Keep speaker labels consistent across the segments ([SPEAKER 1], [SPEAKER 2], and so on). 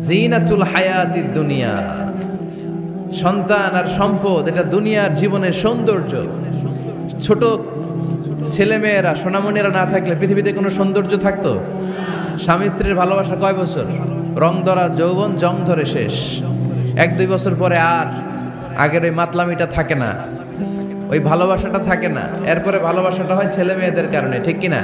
[SPEAKER 1] জিনাতুল হায়াতি দুনিয়া। সন্তান আর সম্পদ, এটা দুনিয়ার জীবনের সৌন্দর্য। ছোট ছেলেমেয়েরা, সোনামণিরা না থাকলে পৃথিবীতে কোনো সৌন্দর্য থাকতো? স্বামী স্ত্রীর ভালোবাসা কয় বছর? রং ধরা, যৌবন, জং ধরে শেষ। এক দুই বছর পরে আর আগের ওই মাতলামিটা থাকে না। ওই ভালোবাসাটা থাকে না। এরপরে ভালোবাসাটা হয় ছেলে মেয়েদের কারণে, ঠিক কিনা?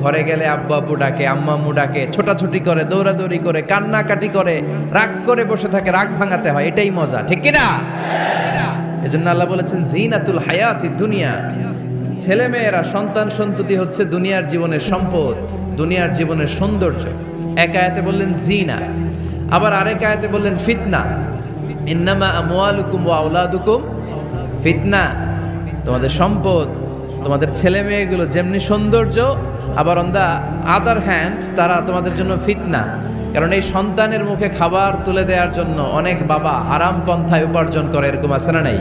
[SPEAKER 1] ঘরে গেলে আব্বু আব্বু ডাকে, আম্মা আম্মু ডাকে, ছোটাছুটি করে, দৌড়াদৌড়ি করে, কান্নাকাটি করে, রাগ করে বসে থাকে, রাগ ভাঙাতে হয়, এটাই মজা, ঠিক কিনা? এজন্য আল্লাহ বলেছেন, জিনাতুল হায়াতি দুনিয়া। ছেলে মেয়েরা, সন্তান সন্ততি হচ্ছে দুনিয়ার জীবনের সম্পদ, দুনিয়ার জীবনের সৌন্দর্য। এক আয়াতে বললেন, জিনা। আবার আরেক আয়াতে বললেন, ফিতনা। ইন্নামা আমওয়ালুকুম ওয়া আওলাদুকুম ফিতনা। তোমাদের সম্পদ তোমাদের ছেলে মেয়েগুলো যেমনি সৌন্দর্য, আবার অন দা আদার হ্যান্ড তারা তোমাদের জন্য ফিতনা। কারণ এই সন্তানের মুখে খাবার তুলে দেওয়ার জন্য অনেক বাবা হারাম পন্থায় উপার্জন করে, এরকম আছে না নাই?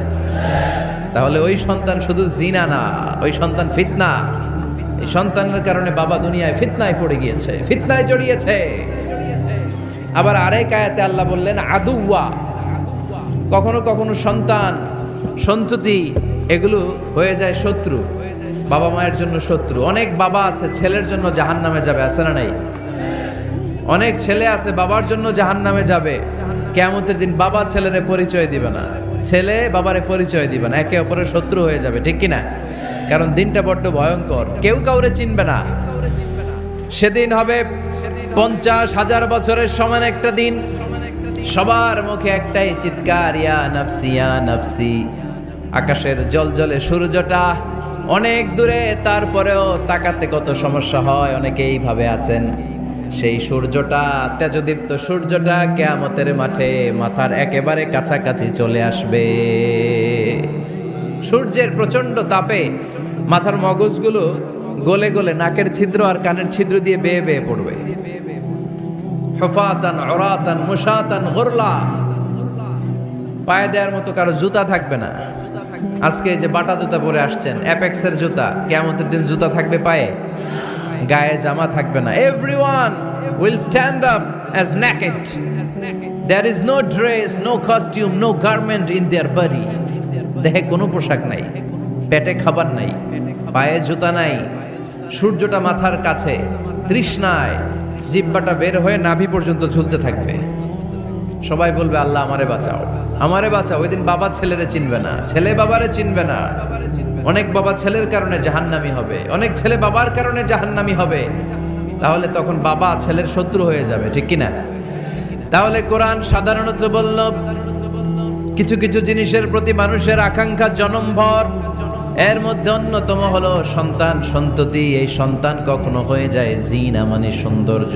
[SPEAKER 1] তাহলে ওই সন্তান শুধু জিনা না, ওই সন্তান ফিতনা। এই সন্তানের কারণে বাবা দুনিয়ায় ফিতনায় পড়ে গিয়েছে, ফিতনায় জড়িয়েছে। আবার আরেক আয়াতে আল্লাহ বললেন আদুয়া কখনো কখনো সন্তান সন্ততি এগুলো হয়ে যায় শত্রু, বাবা মায়ের জন্য শত্রু। অনেক বাবা আছে, ছেলের জন্য জাহান নামে যাবে, আছে না নাই? অনেক ছেলে আছে, বাবার জন্য জাহান নামে যাবে। কেমতের দিন বাবা ছেলেরে পরিচয় দিবে না। ছেলে বাবারে পরিচয় দিবে না, একে অপরের শত্রু হয়ে যাবে, ঠিক কিনা? কারণ দিনটা বড্ড ভয়ঙ্কর। কেউ কাউরে চিনবে না। সেদিন হবে পঞ্চাশ হাজার বছরের সমান একটা দিন। সবার মুখে একটাই চিৎকার, ইয়া নাফসি, ইয়া আকাশের জল জলে সূর্যটা অনেক দূরে, তারপরেও তাকাতে কত সমস্যা হয় অনেকে এইভাবে আছেন। সেই সূর্যটা, তেজদীপ্ত সূর্যটা কেয়ামতের মাঠে মাথার একেবারে কাছাকাছি চলে আসবে। সূর্যের প্রচণ্ড তাপে মাথার মগজগুলো গলে গলে নাকের ছিদ্র আর কানের ছিদ্র দিয়ে বেয়ে বেয়ে পড়বে। হফাতান অরাতান মুসাতান গরলা। পায়ে দেওয়ার মতো কারও জুতা থাকবে না। আজকে যে বাটা জুতা পরে আসছেন অ্যাপেক্সের জুতা কেমতের দিন জুতা থাকবে পায়ে? গায়ে জামা থাকবে না। Everyone will stand up as naked there is no dress no costume no garment in their body দেহে কোনো পোশাক নাই, পেটে খাবার নাই, পায়ে জুতা নাই, সূর্যটা মাথার কাছে, তৃষ্ণায় জিব্বাটা বের হয়ে নাভি পর্যন্ত ঝুলতে থাকবে। সবাই বলবে, আল্লাহ আমারে বাঁচাও। আমারে বাঁচাও, ওই দিন বাবা ছেলেরে চিনবে না, ছেলে বাবারে চিনবে না। অনেক বাবা ছেলের কারণে জাহান্নামি হবে, অনেক ছেলে বাবার কারণে জাহান্নামি হবে। তাহলে তখন বাবা ছেলের শত্রু হয়ে যাবে, ঠিক কিনা? তাহলে কোরআন সাধারণত বলল, কিছু কিছু জিনিসের প্রতি মানুষের আকাঙ্ক্ষা জনমভর। এর মধ্যে অন্যতম হলো সন্তান সন্ততি, এই সন্তান কখনো হয়ে যায় জিনা মানে সৌন্দর্য।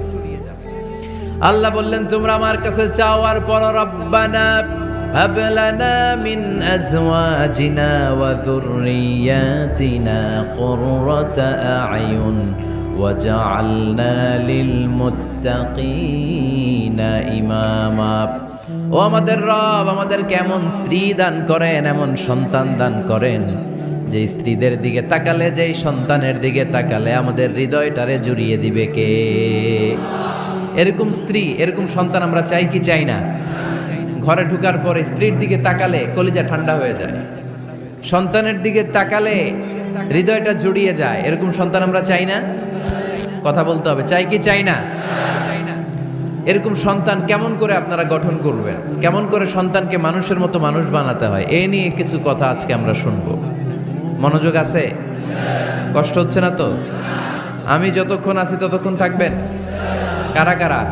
[SPEAKER 1] আল্লাহ বললেন তোমরা আমার কাছে চাও আর পর রব্বানা هب لنا من أزواجنا وذرياتنا قرة أعين وجعلنا للمتقين إماما ও আমাদের রব আমাদের কেমন স্ত্রী দান করেন এমন সন্তান দান করেন যে স্ত্রীদের দিকে তাকালে যেই সন্তানের দিকে তাকালে আমাদের হৃদয়টারে জুড়িয়ে দিবে কে এরকম স্ত্রী, এরকম সন্তান আমরা চাই কি চাই না? ঘরে ঢুকার পরে স্ত্রীর দিকে তাকালে কলিজা ঠান্ডা হয়ে যায়। সন্তানের দিকে তাকালে হৃদয়টা জুড়িয়ে যায়। এরকম সন্তান আমরা চাই না? কথা বলতে হবে, চাই কি চাই না? এরকম সন্তান কেমন করে আপনারা গঠন করবেন? কেমন করে সন্তানকে মানুষের মতো মানুষ বানাতে হয়? এ নিয়ে কিছু কথা আজকে আমরা শুনব। মনোযোগ আছে? কষ্ট হচ্ছে না তো? আমি যতক্ষণ আছি ততক্ষণ থাকবেন? কারা কারা?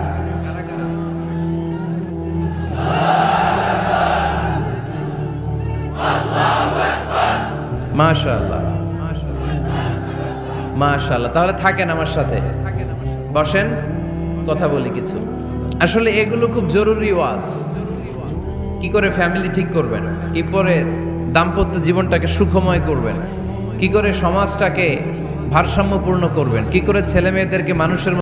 [SPEAKER 1] মাশাআল্লাহ। তাহলে থাকেন আমার সাথে। বসেন, কথা বলি কিছু। আসলে এগুলো খুব জরুরি ওয়াজ। কি করে ফ্যামিলি ঠিক করবেন? কি করে দাম্পত্য জীবনটাকে সুখময় করবেন? কি করে সমাজটাকে ভারসাম্যপূর্ণ করবেন? কি করে ছেলে মেয়েদেরকে মানুষের